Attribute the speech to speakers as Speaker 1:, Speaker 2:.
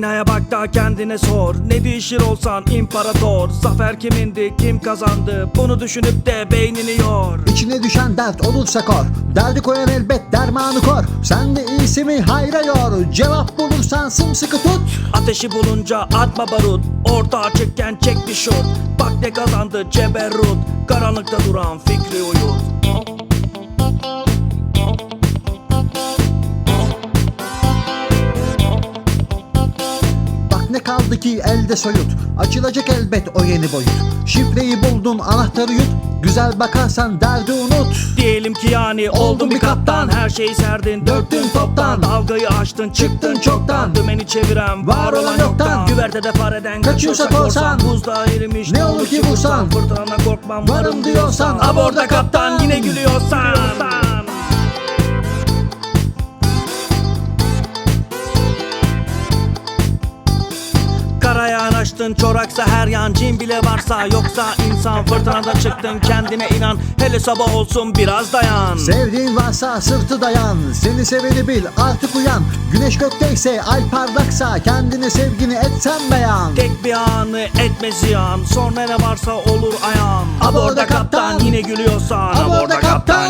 Speaker 1: Aynaya bak da kendine sor. Ne değişir olsan imparator. Zafer kimindi kim kazandı? Bunu düşünüp de beynini yor.
Speaker 2: İçine düşen dert olursa kor. Derdi koyan elbet dermanı kor. Sen de iyisi mi hayra yor? Cevap bulursan sımsıkı tut.
Speaker 1: Ateşi bulunca atma barut. Orta açıkken çek bir şut Bak ne kazandı ceberrut. Karanlıkta duran fikri uyut
Speaker 2: Bak ne kaldı ki elde soyut. Açılacak elbet o yeni boyut. Şifreyi buldun anahtarı yut. Güzel bakarsan derdi unut.
Speaker 1: Diyelim ki yani oldun bir kaptan Her şeyi serdin. Döktün toptan. Dalgayı açtın çıktın çoktan. Dümeni çeviren var olan yoktan. Güvertede fareden
Speaker 2: Kaçıyorsa korsan
Speaker 1: Buzda erimiş
Speaker 2: Ne olur ki vursan.
Speaker 1: Fırtınana korkmam
Speaker 2: Varım diyorsan.
Speaker 1: Aborda kaptan. Yine Açtın çoraksa her yan cin bile varsa Yoksa insan fırtınada çıktın kendine inan Hele sabah olsun biraz dayan.
Speaker 2: Sevdiğin varsa sırtı dayan Seni seveni bil artık uyan. Güneş gökteyse ay parlaksa Kendine sevgini etsen beyan.
Speaker 1: Tek bir anı etme ziyan Sonra ne varsa olur ayağın
Speaker 2: Aborda
Speaker 1: Aborda kaptan yine gülüyorsan.
Speaker 2: Aborda
Speaker 1: Aborda kaptan